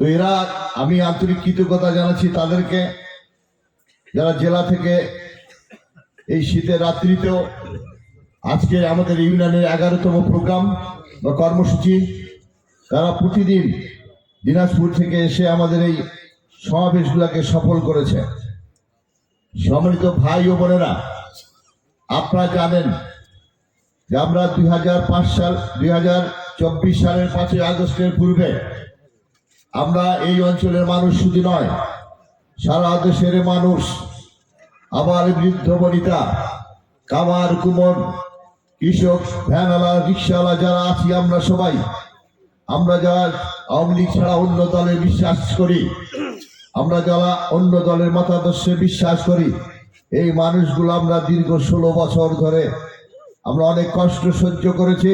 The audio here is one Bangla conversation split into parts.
তো এরা, আমি আন্তরিক কৃতজ্ঞতা জানাচ্ছি তাদেরকে। যারা জেলা থেকে এই শীতের রাত্রিতেও আজকে আমাদের ইউনিয়নের এগারোতম প্রোগ্রাম বা কর্মসূচি, তারা প্রতিদিন দিনাজপুর থেকে এসে আমাদের এই সমাবেশগুলোকে সফল করেছে। সম্মানিত ভাই ও বোনেরা, আপনারা জানেন যে আমরা দুই হাজার পাঁচ সাল, দুই হাজার চব্বিশ সালের পাঁচই আগস্টের পূর্বে আমরা এই অঞ্চলের মানুষ শুধু নয়, সারা দেশের মানুষ, আবার বৃদ্ধ বনিতা, কামার কুমন, কৃষক, ভ্যানওয়ালা, রিক্সাওয়ালা যারা আছি আমরা সবাই, আমরা যারা আওয়ামী লীগ ছাড়া অন্য দলে বিশ্বাস করি, আমরা যারা অন্য দলের মতাদর্শে বিশ্বাস করি, এই মানুষগুলো আমরা দীর্ঘ ষোলো বছর ধরে আমরা অনেক কষ্ট সহ্য করেছি,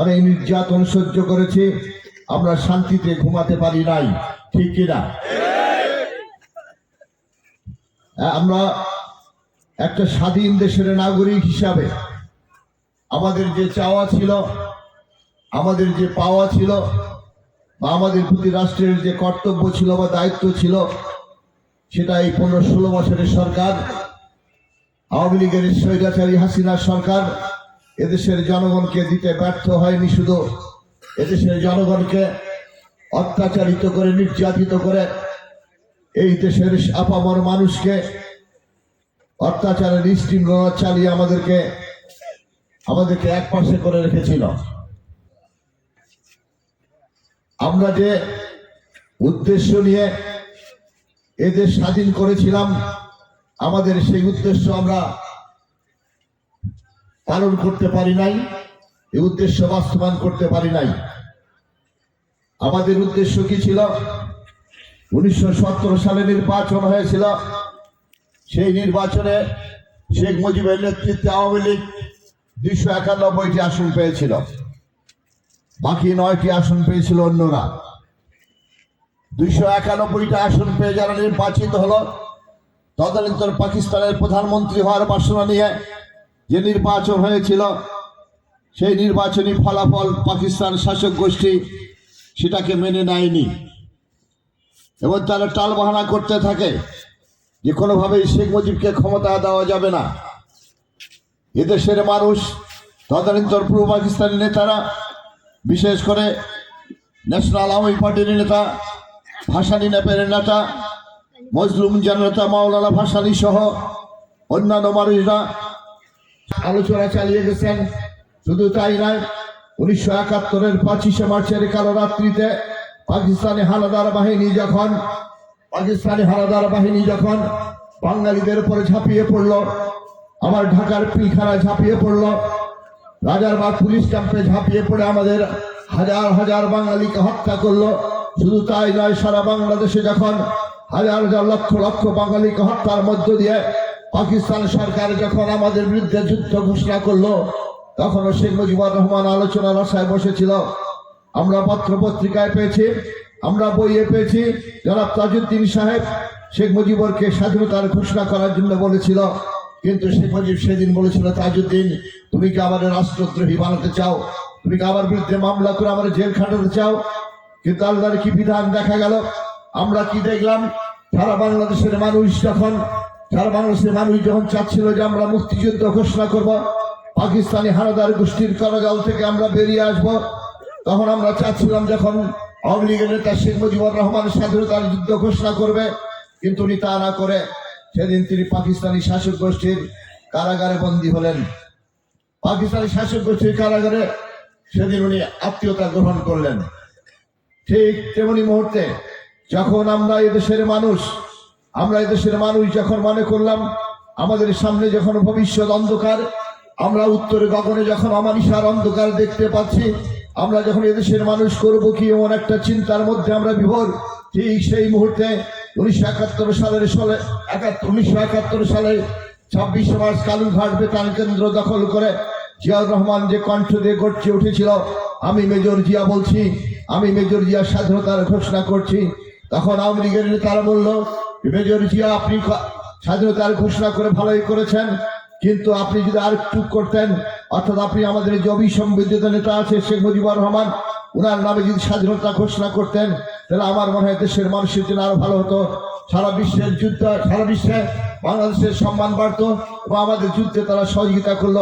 অনেক নির্যাতন সহ্য করেছি আমরা শান্তিতে ঘুমাতে পারি নাই। ঠিক কিনা? আমরা একটা স্বাধীন দেশের নাগরিক হিসাবে আমাদের যে চাওয়া ছিল, আমাদের যে পাওয়া ছিল, বা আমাদের প্রতি রাষ্ট্রের যে কর্তব্য ছিল বা দায়িত্ব ছিল, সেটা এই পনেরো ষোলো বছরের সরকার, আওয়ামী লীগের স্বৈরাচারী হাসিনা সরকার এদেশের জনগণকে দিতে ব্যর্থ হয়নি শুধু। এদেশের জনগণকে অত্যাচারিত করে, নির্যাতিত করে এই দেশের আপামর মানুষকে অত্যাচারের স্টিমরোলার চালিয়ে আমাদেরকে আমাদেরকে এক পাশে করে রেখেছিল। আমরা যে উদ্দেশ্য নিয়ে এদের স্বাধীন করেছিলাম, আমাদের সেই উদ্দেশ্য আমরা পালন করতে পারি নাই, এই উদ্দেশ্য বাস্তবায়ন করতে পারি নাই। আমাদের উদ্দেশ্য কি ছিল? উনিশশো সত্তর সালে নির্বাচন হয়েছিল। সেই নির্বাচনে শেখ মুজিবের নেতৃত্বে আওয়ামী লীগ দুইশো একানব্বইটি আসন পেয়েছিল। বাকি নয়টি আসন পেয়েছিল অন্যরা। দুইশো একানব্বইটা আসন পেয়ে যারা নির্বাচিত হলো তদানীন্তন পাকিস্তানের প্রধানমন্ত্রী হওয়ার বাসনা নিয়ে যে নির্বাচন হয়েছিল, সেই নির্বাচনী ফলাফল পাকিস্তান শাসক গোষ্ঠী সেটাকে মেনে নেয়নি। এবং তারা টালবাহানা করতে থাকে যে কোনোভাবেই শেখ মুজিবকে ক্ষমতা দেওয়া যাবে না। এদেশের মানুষ, তদানীন্তন পূর্ব পাকিস্তানি নেতারা, বিশেষ করে ন্যাশনাল আওয়ামী পার্টির নেতা, ভাসানী নেপের নেতা, মজলুম জনতা মাওলানা ভাসানী সহ অন্যান্য মানুষরা আলোচনা চালিয়ে গেছেন। শুধু তাই নয় উনিশশো একাত্তরের পঁচিশে মার্চের কালো রাত্রিতে পাকিস্তানি হানাদার বাহিনী যখন, পাকিস্তানি হানাদার বাহিনী যখন বাঙালিদের উপরে ঝাঁপিয়ে পড়ল, আমার ঢাকার পিলখানায় ঝাঁপিয়ে পড়ল, রাজার রাজারবাগ পুলিশ ক্যাম্পে ঝাঁপিয়ে পড়ে আমাদের হাজার হাজার বাঙালিকে হত্যা করল। শুধু তাই নয়, সারা বাংলাদেশে যখন হাজার হাজার লক্ষ লক্ষ বাঙালিকে হত্যার মধ্য দিয়ে পাকিস্তান সরকার যখন আমাদের বিরুদ্ধে যুদ্ধ ঘোষণা করল তখনও শেখ মুজিবুর রহমান আলোচনার আশায় বসেছিল। আমরা পত্র পত্রিকায় পেয়েছি, আমরা বইয়ে পেয়েছি। জনাব তাজউদ্দিন সাহেব শেখ মুজিবরকে স্বাধীনতার ঘোষণা করার জন্য বলেছিল, কিন্তু শেখ মুজিব সেদিন বলেছিল, তাজউদ্দিন, তুমি কি আমাদের রাষ্ট্রদ্রোহী বানাতে চাও? তুমি কি আমার বিরুদ্ধে মামলা করে আমার জেল খাটাতে চাও? কিন্তু আল্লাহর কি বিধান দেখা গেল? আমরা কি দেখলাম? সারা বাংলাদেশের মানুষ যখন, সারা বাংলাদেশের মানুষ যখন চাচ্ছিল যে আমরা মুক্তিযুদ্ধ ঘোষণা করব পাকিস্তানি হানাদার গোষ্ঠীর কারাগাল থেকে আমরা বেরিয়ে আসব। তখন আমরা চাচ্ছিলাম যখন আওয়ামী লীগের নেতা শেখ মুজিবুর রহমান স্বাধীনতার যুদ্ধ ঘোষণা করবে, কিন্তু উনি তা না করে সেদিন তিনি পাকিস্তানি শাসক গোষ্ঠীর কারাগারে বন্দী হলেন। পাকিস্তানি শাসক গোষ্ঠীর কারাগারে সেদিন উনি আত্মীয়তা গ্রহণ করলেন। ঠিক তেমনি মুহূর্তে যখন আমরা এদেশের মানুষ, আমরা এদেশের মানুষ যখন মনে করলাম, আমাদের সামনে যখন ভবিষ্যৎ অন্ধকার আমরা উত্তরে গগনে যখন অমানিসার অন্ধকার দেখতে পাচ্ছি, আমরা যখন এদেশের মানুষ করব কি এমন একটা চিন্তার মধ্যে আমরা বিভোর, ঠিক সেই মুহূর্তে উনিশশো একাত্তর সালের সালে একাত্তর উনিশশো একাত্তর সালে ছাব্বিশে মার্চ কালুঘাট বেতার কেন্দ্র দখল করে জিয়াউর রহমান যে কণ্ঠ দিয়ে গড়ছে উঠেছিল, আমি মেজর জিয়া বলছি, আমি মেজর জিয়া স্বাধীনতার ঘোষণা করছি। তখন আওয়ামী লীগের নেতারা বলল, মেজর জিয়া, আপনি স্বাধীনতার ঘোষণা করে ভালোই করেছেন কিন্তু আপনি যদি আর একটু করতেন, অর্থাৎ আপনি আমাদের যে অবিসংবিধিত নেতা আছে শেখ মুজিবুর রহমান ওনার নামে যদি স্বাধীনতা ঘোষণা করতেন, তাহলে আমার মনে হয় দেশের মানুষের জন্য আরও ভালো হতো। সারা বিশ্বের যুদ্ধ, সারা বিশ্বে বাংলাদেশের সম্মান বাড়তো এবং আমাদের যুদ্ধে তারা সহযোগিতা করল।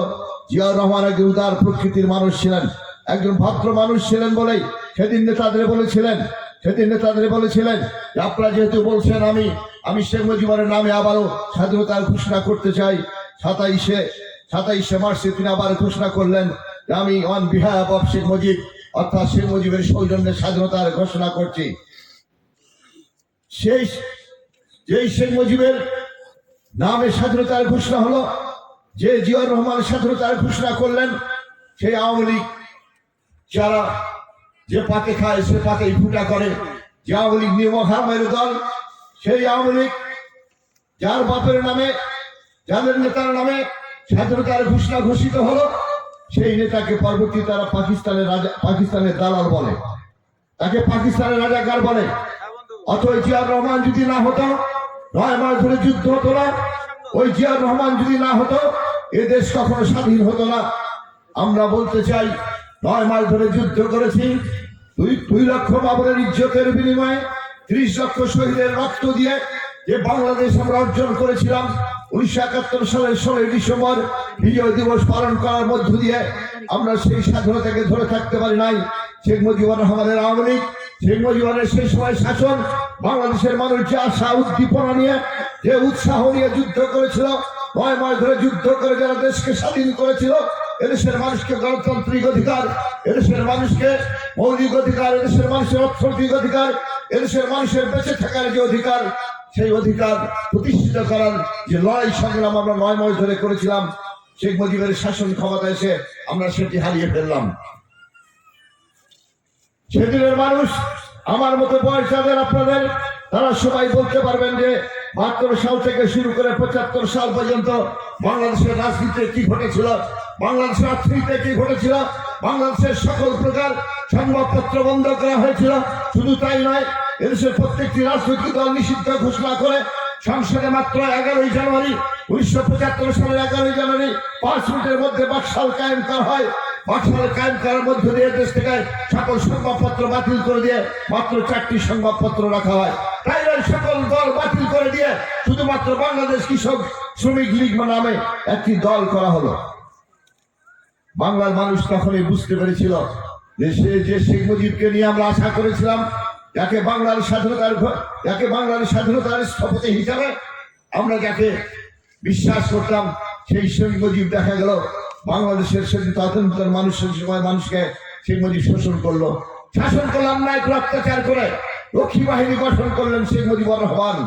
জিয়াউর রহমান একজন উদার প্রকৃতির মানুষ ছিলেন, একজন ভদ্র মানুষ ছিলেন বলেই সেদিন নেতাদের বলেছিলেন, সেদিন নেতাদের বলেছিলেন আপনারা যেহেতু বলছেন আমি আমি শেখ মুজিবুরের নামে আবারও স্বাধীনতার ঘোষণা করতে চাই সাতাইশে সাতাইশে মার্চে তিনি আবার ঘোষণা করলেন যে আমি on behalf of Sheikh Mujib অর্থাৎ শেখ মুজিবের সৌজন্যে স্বাধীনতার ঘোষণা করছি। সেই যেই শেখ মুজিবের নামে স্বাধীনতার ঘোষণা হলো, যে জিয়াউর রহমান স্বাধীনতার ঘোষণা করলেন, সেই আওয়ামী লীগ যারা যে পাতে খায়, সে পাতেই ফুটা করে। যে আওয়ামী লীগ নিয়ম দল, সেই আওয়ামী লীগ, যার বাপের নামে যাদের নেতার নামে স্বাধীনতার ঘোষণা ঘোষিত হলো, সেই নেতাকে পরবর্তী তারা পাকিস্তানের রাজা, পাকিস্তানের দালাল বলে। তাকে পাকিস্তানের রাজাকার বলে। অথবা জিয়ার রহমান যদি না হতো, নয় মাস ধরে যুদ্ধ হতো না, ওই জিয়ার রহমান যদি না হতো, এ দেশ কখনো স্বাধীন হতো না। আমরা বলতে চাই, নয় মাস ধরে যুদ্ধ করেছি, দুই দুই লক্ষ বাবরের ইজ্জতের বিনিময়ে, ত্রিশ লক্ষ শহীদের রক্ত দিয়ে যে বাংলাদেশ আমরা অর্জন করেছিলাম উনিশশো একাত্তর সালের ষোলোই ডিসেম্বর বিজয় দিবস পালন করার মধ্য দিয়ে আমরা সেই স্বাধীনতাকে ধরে থাকতে পারি নাই। শেখ মুজিবুর রহমানের আওয়ামী লীগ, শেখ মুজিবুরের সেই সময় শাসন, বাংলাদেশের মানুষ যে আশা, উদ্দীপনা নিয়ে, যে উৎসাহ নিয়ে যুদ্ধ করেছিল, নয় মাস ধরে যুদ্ধ করে যারা দেশকে স্বাধীন করেছিল, এদেশের মানুষকে গণতান্ত্রিক অধিকার, এদেশের মানুষকে মৌলিক অধিকার, এদেশের মানুষের অর্থনৈতিক অধিকার, এদেশের মানুষের বেঁচে থাকার যে অধিকার সেই অধিকার প্রতিষ্ঠিত করার যে লড়াই সংগ্রাম আমরা নয় মাস ধরে করেছিলাম, শেখ মুজিবের শাসন ক্ষমতা এসে আমরা সেটি হারিয়ে ফেললাম। সেদিনের মানুষ, আমার মতো বয়স যাদের আপনাদের, তারা সবাই বলতে পারবেন যে বাহাত্তর সাল থেকে শুরু করে পঁচাত্তর সাল পর্যন্ত বাংলাদেশের রাজনীতিতে কি ঘটেছিল, বাংলাদেশের অর্থনীতিতে কি ঘটেছিল, বাংলাদেশের সকল প্রকার সংবাদপত্র বন্ধ করা হয়েছিল। শুধু তাই নয় এদেশের প্রত্যেকটি রাজনৈতিক দল নিষিদ্ধ ঘোষণা করে সংসদে মাত্র এগারোই জানুয়ারি উনিশশো পঁচাত্তর সালের এগারোই জানুয়ারি পাঁচ মিনিটের মধ্যে বাকশাল কায়েম করা হয়। বাকশাল কায়েম করার মধ্য দিয়ে দেশ থেকে সকল সংবাদপত্র বাতিল করে দিয়ে মাত্র চারটি সংবাদপত্র রাখা হয়। তাই সকল দল বাতিল করে দিয়ে শুধুমাত্র বাংলাদেশ কৃষক শ্রমিক লীগ নামে একটি দল করা হলো। বাংলার মানুষ তখনই বুঝতে পেরেছিল যে সে যে শেখ মুজিবকে নিয়ে আমরা আশা করেছিলাম যাকে বাংলার স্বাধীনতার যাকে বাংলার স্বাধীনতার স্থপতি হিসাবে আমরা যাকে বিশ্বাস করতাম, সেই শেখ মুজিব দেখা গেল বাংলাদেশের স্বাধীনতা মানুষের সময় মানুষকে শেখ মুজিব শোষণ করল। শাসন করলাম না একটু অত্যাচার করে রক্ষী বাহিনী গঠন করলেন শেখ মুজিবুর রহমান।